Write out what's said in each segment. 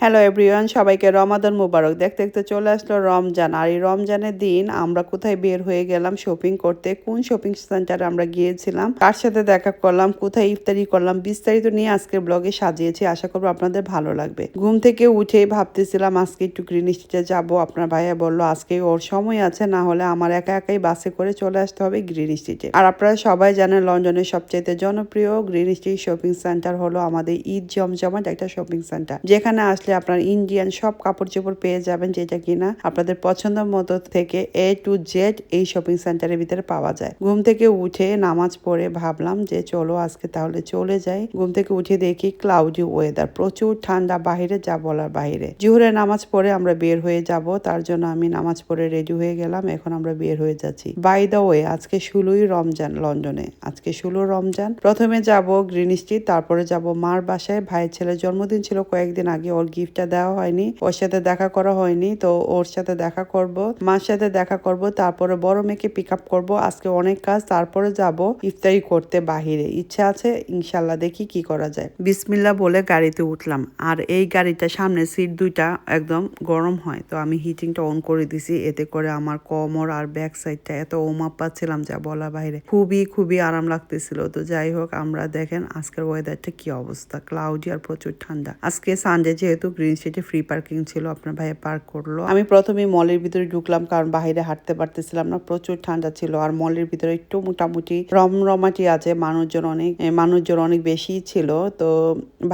Hello everyone সবাইকে রমাদান মুবারক। দেখতে দেখতে চলে আসলো রমজান। আর এই রমজানের দিন আমরা কোথায় বের হয়ে গেলাম শপিং করতে, কোন শপিং সেন্টারে আমরা গিয়েছিলাম, কার সাথে দেখা করলাম, কোথায় ইফতারি করলাম, বিস্তারিত নিয়ে আজকের ব্লগে সাজিয়েছি। আশা করব আপনাদের ভালো লাগবে। ঘুম থেকে উঠে ভাবতেছিলাম, আজকে একটু গ্রিন স্ট্রিটে যাব। আপনার ভাইয়া বলল, আজকে ওর সময় আছে, না হলে আমার একা একাই বাসে করে চলে আসতে হবে গ্রিন স্ট্রিটে আর আপনারা সবাই জানেন, লন্ডনের সবচেয়ে জনপ্রিয় গ্রিন স্ট্রিট শপিং সেন্টার হলো আমাদের ঈদ জমজমাট একটা শপিং সেন্টার যেখানে আসলে আপনার ইন্ডিয়ান সব কাপড় চোপড় পেয়ে যাবেন যেটা কিনা আপনাদের পছন্দ মতো থেকে এ টু জেড এই শপিং সেন্টারের ভিতরে পাওয়া যায়। ঘুম থেকে উঠে নামাজ পড়ে ভাবলাম যে চলো আজকে তাহলে চলে যাই। ঘুম থেকে উঠে দেখি ক্লাউডি ওয়েদার প্রচুর ঠান্ডা, বাহিরে যা বলার বাহিরে। জুহরে নামাজ পড়ে আমরা বের হয়ে যাব, তার জন্য আমি নামাজ পড়ে রেডি হয়ে গেলাম, এখন আমরা বের হয়ে যাচ্ছি। বাই দ্য ওয়ে আজকে ষোলোই রমজান লন্ডনে। আজকে ষোলো রমজান। প্রথমে যাব গ্রিন স্ট্রিট, তারপরে যাব মার বাসায়। ভাইয়ের ছেলের জন্মদিন ছিল কয়েকদিন আগে, ওর গিফটটা দেওয়া হয়নি। ওর সাথে দেখা করা হয়নি, তো ওর সাথে দেখা করব, মার সাথে দেখা করব, তারপরে বড় মেয়েকে পিক আপ করব। আজকে অনেক কাজ, তারপরে যাব ইফতারি করতে বাহিরে। ইচ্ছা আছে, ইনশাল্লাহ দেখি কি করা যায়। বিসমিল্লা বলে গাড়িতে উঠলাম। আর এই গাড়িটা সামনে সিট দুইটা একদম গরম হয়, তো আমি হিটিংটা অন করে দিছি। এতে করে আমার কমর আর ব্যাক সাইডটা এত ওমাপ পাচ্ছিলাম যা বলা বাইরে খুবই খুবই আরাম লাগতেছিল। তো যাই হোক, আমরা দেখেন আজকের ওয়েদারটা কি অবস্থা। ক্লাউডি আর প্রচুর ঠান্ডা। আজকে সানডে যেহেতু গ্রিন স্ট্রিটে ফ্রি পার্কিং ছিল, আপনার ভাইয়া পার্ক করল। আমি প্রথমে মলের ভিতরে ঢুকলাম, কারণ বাইরে হাঁটতে পারতেছিলাম না, প্রচুর ঠান্ডা ছিল। আর মলের ভিতরে একটু মোটামুটি রমরমাটি আছে, মানুষজন অনেক মানুষজন অনেক বেশি ছিল। তো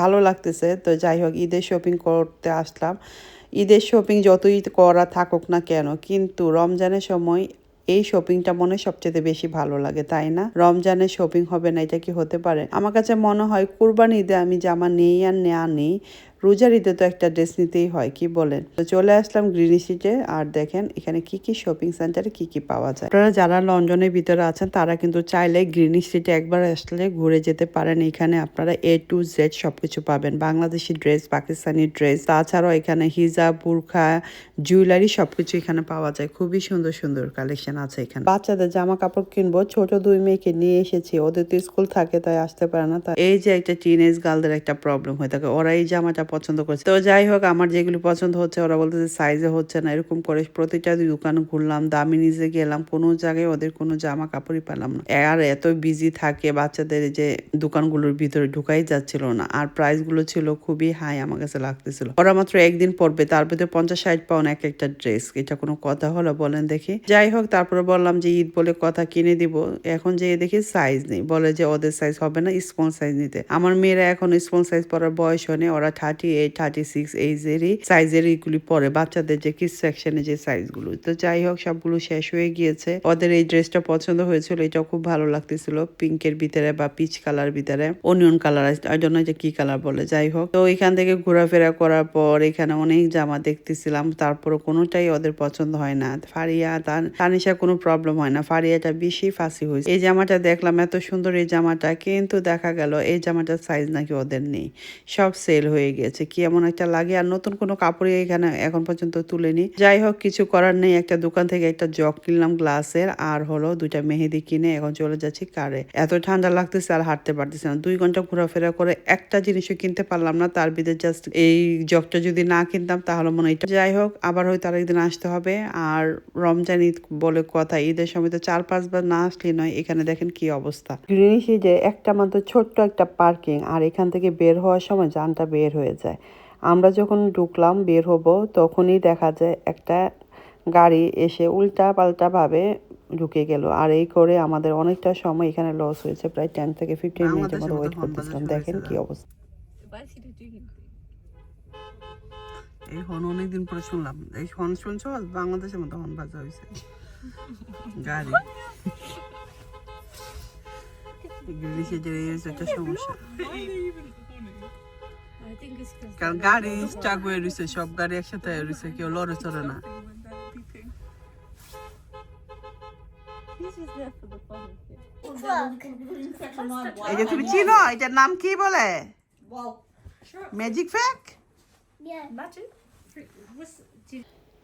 ভালো লাগতেছে। তো যাই হোক, ঈদের শপিং করতে আসলাম। ঈদের শপিং যতই করা থাকুক না কেন, কিন্তু রমজানের সময় এই শপিংটা মনে সবচেয়ে বেশি ভালো লাগে, তাই না? রমজানের শপিং হবে না, এটা কি হতে পারে? আমার কাছে মনে হয়, কুরবানি ঈদে আমি জামা নেই আর নেয়া নেই। রোজার ঈদে তো একটা ড্রেস নিতেই হয়, কি বলেন? তো চলে আসলাম গ্রিন সিটে, আর দেখেন এখানে কি কি শপিং সেন্টারে কি কি পাওয়া যায়। আপনারা যারা লন্ডনের ভিতরে আছেন, তারা কিন্তু চাইলে গ্রিন স্ট্রিটে একবার আসলে ঘুরে যেতে পারেন। এখানে আপনারা এ টু জেড সবকিছু পাবেন। বাংলাদেশি ড্রেস, পাকিস্তানি ড্রেস, তাছাড়াও এখানে হিজাব, বুরখা, জুয়েলারি সবকিছু এখানে পাওয়া যায়। খুবই সুন্দর সুন্দর কালেকশন আছে এখানে। বাচ্চাদের জামা কাপড় কিনবো। ছোট দুই মেয়েকে নিয়ে এসেছি। ওদের তো স্কুল থাকে, তাই আসতে পারে না। তাই এই যে একটা টিন এজ গার্লদের একটা প্রবলেম হয়ে থাকে। ওরা এই জামাটা পছন্দ করছে। তো যাই হোক, আমার যেগুলো পছন্দ হচ্ছে, ওরা বলতেছে সাইজে হচ্ছে না, এরকম করে প্রতিটা দোকান ঘুরলাম, দামি নিজে গেলাম, কোনো জায়গায় ওদের কোনো জামা কাপড়ই পেলাম না। আর এত বিজি থাকে বাচ্চাদের যে দোকানগুলোর ভিতরে ঢুকাই যাচ্ছিল না, আর প্রাইসগুলো ছিল খুবই হাই আমার কাছে লাগতেছিল। ওরা মাত্র একদিন পরবে, তার ভিতরে পঞ্চাশ ষাট পাউন্ড এক একটা ড্রেস এটা কোনো কথা হলো বলেন দেখি। যাই হোক, তারপরে বললাম যে ঈদ বলে কথা কিনে দিব, এখন যে দেখি সাইজ নেই, বলে যে ওদের সাইজ হবে না স্মল সাইজ নিতে। আমার মেয়েরা এখন স্মল সাইজ পরার বয়স হয়নি, ওরা থার্টি এইট থার্টি সিক্স এইজেরই সাইজের এইগুলি পরে বাচ্চাদের যে কিস সেকশনে যে সাইজগুলো তো যাই হোক, সবগুলো শেষ হয়ে গিয়েছে। ওদের এই ড্রেসটা পছন্দ হয়েছিল এটা খুব ভালো লাগতেছিল। পিঙ্কের ভিতরে বা পিচ কালার ভিতরে অনিয়ন কালার জন্য যে কি কালার বলে, যাই হোক। তো এখান থেকে ঘোরাফেরা করার পর এখানে অনেক জামা দেখতেছিলাম তারপরে কোনোটাই ওদের পছন্দ হয় না। ফারিয়া তার তানিশা কোনো প্রবলেম হয় না। ফারিয়াটা বেশি ফাঁসি হয়েছে। এই জামাটা দেখলাম, এত সুন্দর এই জামাটা, কিন্তু দেখা গেল এই জামাটার সাইজ নাকি ওদের নেই। সব সেল হয়ে গেছে। কি এমন একটা লাগে? আর নতুন কোনো কাপড়ই এখানে এখন পর্যন্ত তুলেনি। যাই হোক, কিছু করার নেই। একটা দোকান থেকে একটা জগ কিনলাম গ্লাসের, আর হলো দুইটা মেহেদি কিনে এখন চলে যাচ্ছি কারে। এত ঠান্ডা লাগতেছে আর হাঁটতে পারতেছে না। দুই ঘণ্টা ঘোরাফেরা করে একটা জিনিসও কিনতে পারলাম না, তার ভিতরে জাস্ট এই জগটা যদি না কিনতাম তাহলে মনে হয় যাই হোক, আবার হয়তো আরেকদিন আসতে হবে। আর রমজান ঈদ বলে কথা, ঈদের সময় তো চার পাঁচবার না আসলে নয়। এখানে দেখেন কি অবস্থা। যে একটা মাত্র ছোট্ট একটা পার্কিং আর এখান থেকে বের হওয়ার সময় যানটা বের হয়ে যায়। আমরা যখন ঢুকলাম বের হব তখনই দেখা যায় একটা গাড়ি এসে উল্টা পাল্টা ভাবে ঢুকে গেল। আর এই করে আমাদের অনেকটা সময় এখানে লস হয়েছে। প্রায় টেন থেকে ফিফটিন মিনিটের মতো ওয়েট করতেছিলাম। দেখেন কি অবস্থা। এই হর্ন অনেকদিন পরে শুনলাম। এই হন শুনছো? বাংলাদেশের মতো হন বাজা হয়েছে গাড়ি। ইংলিশে যে এই একটা সমস্যা। কারণ গাড়ি স্টাক হয়ে রয়েছে সব গাড়ি একসাথে হয়ে রয়েছে কেউ লড়ে চড়ে না. এই যে তুমি চিনো এটার নাম কি বলে? ম্যাজিক ফ্যাক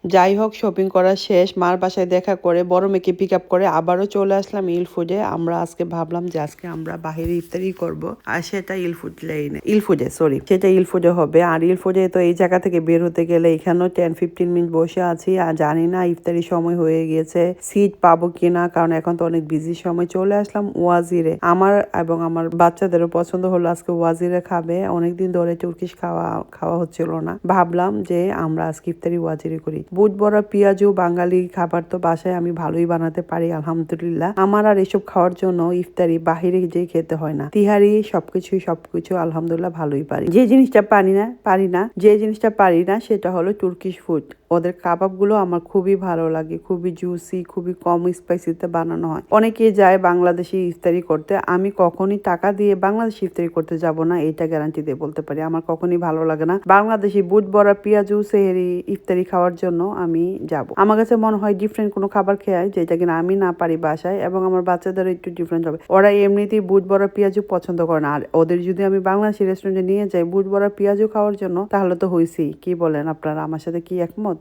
যাই হোক শপিং করা শেষ। মার বাসায় দেখা করে বড় মেয়েকে পিক আপ করে আবারও চলে আসলাম ইল ফুডে আমরা আজকে ভাবলাম যে আজকে আমরা বাহিরে ইফতারি করব। আর সেটা ইল ফুড লেনে ইল সরি সেটা ইল ফুডে হবে। আর ইল ফুডে তো এই জায়গা থেকে বের হতে গেলে এখানেও টেন ফিফটিন মিনিট বসে আছি। আর জানি না ইফতারি সময় হয়ে গিয়েছে সিট পাবো কিনা, কারণ এখন তো অনেক বিজি সময়। চলে আসলাম ওয়াজিরে আমার এবং আমার বাচ্চাদেরও পছন্দ হলো আজকে ওয়াজিরে খাবে। অনেকদিন ধরে তুর্কিশ খাওয়া খাওয়া হচ্ছিল না। ভাবলাম যে আমরা আজকে ইফতারি ওয়াজিরে করি। বুট বড়া পেঁয়াজও বাঙালি খাবার তো বাসায় আমি ভালোই বানাতে পারি, আলহামদুলিল্লাহ। আমার আর এসব খাওয়ার জন্য ইফতারি বাহিরে যে খেতে হয় না। তিহারি সবকিছু সবকিছু আলহামদুলিল্লাহ ভালোই পারি। যে জিনিসটা পারি না পারি না, যে জিনিসটা পারি না, সেটা হলো তুর্কিশ ফুড ওদের কাবাবগুলো আমার খুবই ভালো লাগে, খুবই জুসি খুবই কম স্পাইসিতে বানানো হয়। অনেকে যায় বাংলাদেশি ইফতারি করতে, আমি কখনই টাকা দিয়ে বাংলাদেশি ইফতারি করতে যাব না, এটা গ্যারান্টি দিয়ে বলতে পারি। আমার কখনই ভালো লাগে না। বাংলাদেশি বুট বড়া, পেঁয়াজু, সেহেরি ইফতারি খাওয়ার জন্য আমি যাব। আমার কাছে মনে হয় ডিফারেন্ট কোনো খাবার খেয়ে যেটা কিনা আমি না পারি বাসায় এবং আমার বাচ্চাদেরও একটু ডিফারেন্ট হবে। ওরা এমনিতেই বুট বড়া, পেঁয়াজু পছন্দ করে না। আর ওদের যদি আমি বাংলাদেশি রেস্টুরেন্টে নিয়ে যাই বুট বড়া, পেঁয়াজু খাওয়ার জন্য, তাহলে তো হয়েছি কি বলেন আপনারা? আমার সাথে কি একমত?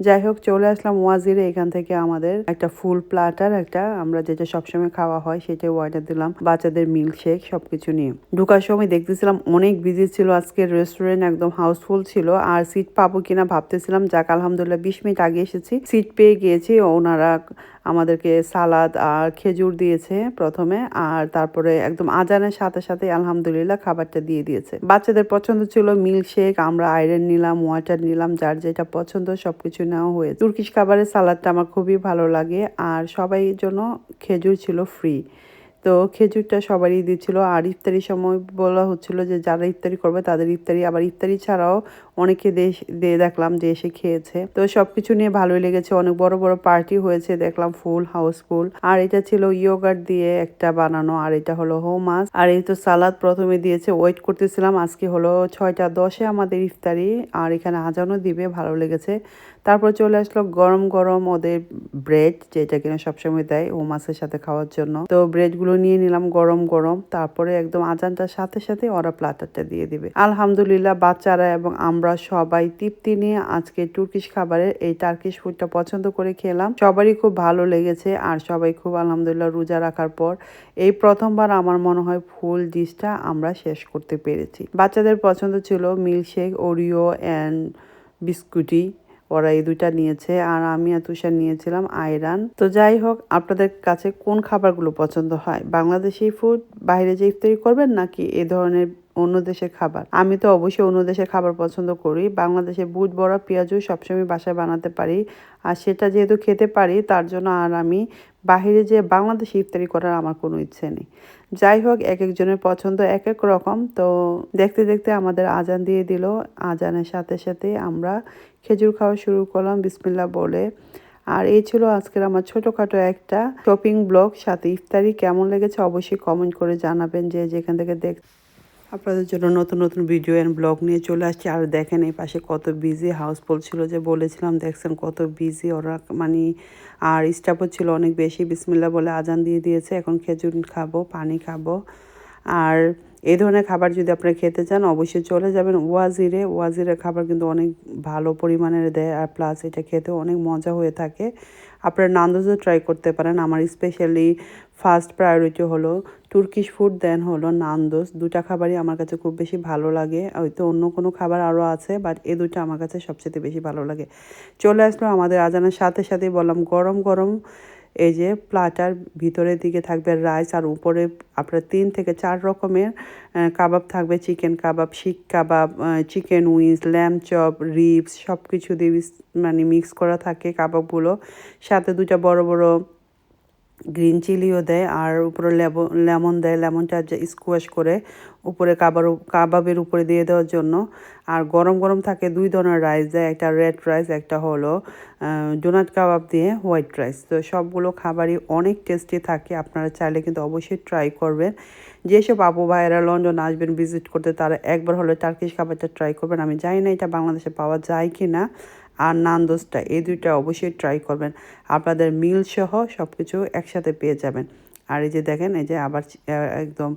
যাই হোক, চলে আসলাম ওয়াজিরে, এখান থেকে আমাদের একটা ফুল প্লাটার, একটা আমরা যেটা সবসময় খাওয়া হয় সেটাই অর্ডার দিলাম। বাচ্চাদের মিল্ক শেক সবকিছু নিয়ে। ঢুকার সময় দেখতেছিলাম অনেক বিজি ছিল আজকে রেস্টুরেন্ট একদম হাউসফুল ছিল। আর সিট পাবো কিনা ভাবতেছিলাম। যাক, আলহামদুলিল্লাহ বিশ মিনিট আগে এসেছি। সিট পেয়ে গিয়েছি। ওনারা আমাদেরকে সালাদ আর খেজুর দিয়েছে প্রথমে। আর তারপরে একদম আজানের সাথে সাথে আলহামদুলিল্লাহ খাবারটা দিয়ে দিয়েছে। বাচ্চাদের পছন্দ ছিল মিল্ক শেক আমরা আয়রন নিলাম ওয়াটার নিলাম, যার যেটা পছন্দ সবকিছু নেওয়া হয়েছে তুর্কিশ খাবারের সালাদটা আমার খুবই ভালো লাগে, আর সবাই জন্য খেজুর ছিল ফ্রি তো খেজুরটা সবারই দিচ্ছিল। আর ইফতারির সময় বলা হচ্ছিল যে, যারা ইফতারি করবে তাদের ইফতারি, আবার ইফতারি ছাড়াও অনেকে দেশ দিয়ে দেখলাম যে এসে খেয়েছে। তো সবকিছু নিয়ে ভালোই লেগেছে। অনেক বড় বড় পার্টি হয়েছে। দেখলাম ফুল হাউসফুল আর এটা ছিল ইয়োগার্ট দিয়ে একটা বানানো। আর এটা হলো হোমাস আর এই তো সালাদ প্রথমে দিয়েছে। ওয়েট করতেছিলাম। আজকে হলো ছয়টা দশে আমাদের ইফতারি। আর এখানে আজানও দিবে। ভালো লেগেছে। তারপর চলে আসলো গরম গরম ওদের ব্রেড যেটা কিনা সবসময় দেয় ও মাছের সাথে খাওয়ার জন্য। তো ব্রেডগুলো নিয়ে নিলাম গরম গরম। তারপরে একদম আজানটার সাথে সাথে ওরা প্লাটারটা দিয়ে দিবে। আলহামদুলিল্লাহ বাচ্চারা এবং আমরা সবাই তৃপ্তি নিয়ে আজকে তুর্কিশ খাবারের এই টার্কিশ ফুডটা পছন্দ করে খেলাম। সবারই খুব ভালো লেগেছে আর সবাই খুব আলহামদুলিল্লাহ রোজা রাখার পর এই প্রথমবার আমার মনে হয় ফুল ডিশটা আমরা শেষ করতে পেরেছি। বাচ্চাদের পছন্দ ছিল মিল্কশেক ওরিও অ্যান্ড বিস্কুটি ওরা এই দুইটা নিয়েছে আর আমি আর তুষার নিয়েছিলাম আয়রান। তো যাই হোক, আপনাদের কাছে কোন খাবারগুলো পছন্দ হয়? বাংলাদেশি ফুড বাইরে যে ইফতারি করবেন নাকি এ ধরনের অন্য দেশের খাবার। আমি তো অবশ্যই অন্য দেশের খাবার পছন্দ করি। বাংলাদেশে বুট, বড়া পেঁয়াজু সবসময় বাসায় বানাতে পারি। আর সেটা যেহেতু খেতে পারি, তার জন্য আর আমি বাহিরে যে বাংলাদেশে ইফতারি করার আমার কোনো ইচ্ছে নেই। যাই হোক, এক একজনের পছন্দ এক এক রকম। তো দেখতে দেখতে আমাদের আজান দিয়ে দিল। আজানের সাথে সাথে আমরা খেজুর খাওয়া শুরু করলাম বিসমিল্লা বলে। আর এই ছিল আজকের আমার ছোটোখাটো একটা শপিং ব্লগ সাথে ইফতারি কেমন লেগেছে অবশ্যই কমেন্ট করে জানাবেন যে যেখান থেকে দেখ আপনাদের জন্য নতুন নতুন ভিডিও অ্যান্ড ব্লগ নিয়ে চলে আসছি। আর দেখেন এই পাশে কত বিজি হাউসফুল ছিল যে বলেছিলাম, দেখছেন কত বিজি ওরা মানে আর স্টাফও ছিল অনেক বেশি। বিসমিল্লা বলে আজান দিয়ে দিয়েছে, এখন খেজুর খাব, পানি খাব। আর এই ধরনের খাবার যদি আপনারা খেতে চান, অবশ্যই চলে যাবেন ওয়াজিরে। ওয়াজিরের খাবার কিন্তু অনেক ভালো পরিমাণের দেয়, আর প্লাস এটা খেতে অনেক মজা হয়ে থাকে। আপনারা নান্দোজও ট্রাই করতে পারেন। আমার স্পেশালি ফার্স্ট প্রায়োরিটি হলো তুর্কিশ ফুড দেন হলো নান্দোস দুটা খাবারই আমার কাছে খুব বেশি ভালো লাগে। হয়তো অন্য কোনো খাবার আরও আছে বাট এ দুটো আমার কাছে সবচেয়ে বেশি ভালো লাগে। চলে আসলো আমাদের আজানের সাথে সাথেই বললাম গরম গরম এই যে প্লাটার ভিতরের দিকে থাকবে রাইস আর উপরে আপনার তিন থেকে চার রকমের কাবাব থাকবে, chicken kebab, seekh kebab chicken wings lamb chop ribs সব কিছু দিয়ে মানে মিক্স করা থাকে কাবাবগুলো। সাথে দুটা বড় বড় গ্রিন চিলিও দেয় আর উপরে লেমন দেয় লেমনটা স্কোয়াশ করে উপরে কাবার, কাবাবের উপরে দিয়ে দেওয়ার জন্য। আর গরম গরম থাকে দুই ধরনের রাইস দেয়, একটা রেড রাইস একটা হলো ডোনাট কাবাব দিয়ে হোয়াইট রাইস তো সবগুলো খাবারই অনেক টেস্টি থাকে, আপনারা চাইলে কিন্তু অবশ্যই ট্রাই করবেন। যেসব আপু ভাইয়েরা লন্ডন আসবেন ভিজিট করতে, তারা একবার হলে টার্কিশ খাবারটা ট্রাই করবেন। আমি জানি না এটা বাংলাদেশে পাওয়া যায় কি না আর নান্দোসটা, এই দুইটা অবশ্যই ট্রাই করবেন। আপনাদের মিল সহ সব কিছু একসাথে পেয়ে যাবেন। আর এই যে দেখেন, এই যে আবার একদম,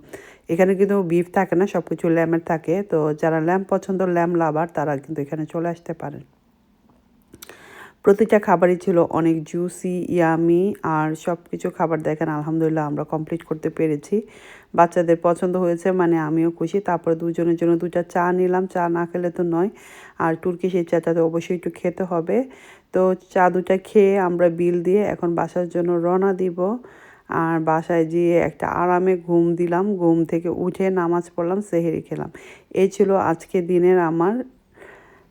এখানে কিন্তু বিফ থাকে না সব কিছু ল্যামের থাকে। তো যারা ল্যাম্প পছন্দ ল্যাম লাভার তারা কিন্তু এখানে চলে আসতে পারেন। প্রতিটা খাবারই ছিল অনেক জুসি ইয়ামি আর সব কিছু খাবার দেখেন, আলহামদুলিল্লাহ আমরা কমপ্লিট করতে পেরেছি। বাচ্চাদের পছন্দ হয়েছে মানে আমিও খুশি। তারপর দুজনের জন্য দুটা চা নিলাম। চা না খেলে তো নয়। আর টুর্কি সেই চাটা তো অবশ্যই একটু খেতে হবে। তো চা দুটা খেয়ে আমরা বিল দিয়ে এখন বাসার জন্য রওনা দিব। আর বাসায় গিয়ে একটা আরামে ঘুম দিলাম। ঘুম থেকে উঠে নামাজ পড়লাম, সেহেরি খেলাম। এই ছিল আজকে দিনের আমার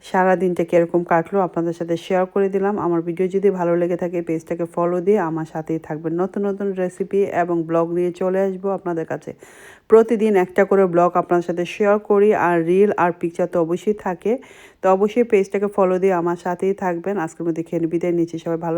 সারা দিনটা কীরকম কাটলো আপনাদের সাথে শেয়ার করে দিলাম। আমার ভিডিও যদি ভালো লেগে থাকে পেজটাকে ফলো দিয়ে আমার সাথেই থাকবেন। নতুন নতুন রেসিপি এবং ব্লগ নিয়ে চলে আসব আপনাদের কাছে। প্রতিদিন একটা করে ব্লগ আপনাদের সাথে শেয়ার করি আর রিল আর পিকচার তো অবশ্যই থাকে। তো অবশ্যই পেজটাকে ফলো দিয়ে আমার সাথেই থাকবেন। আজকের মধ্যে খেয়ে বিদায় নিচ্ছি। সবাই ভালো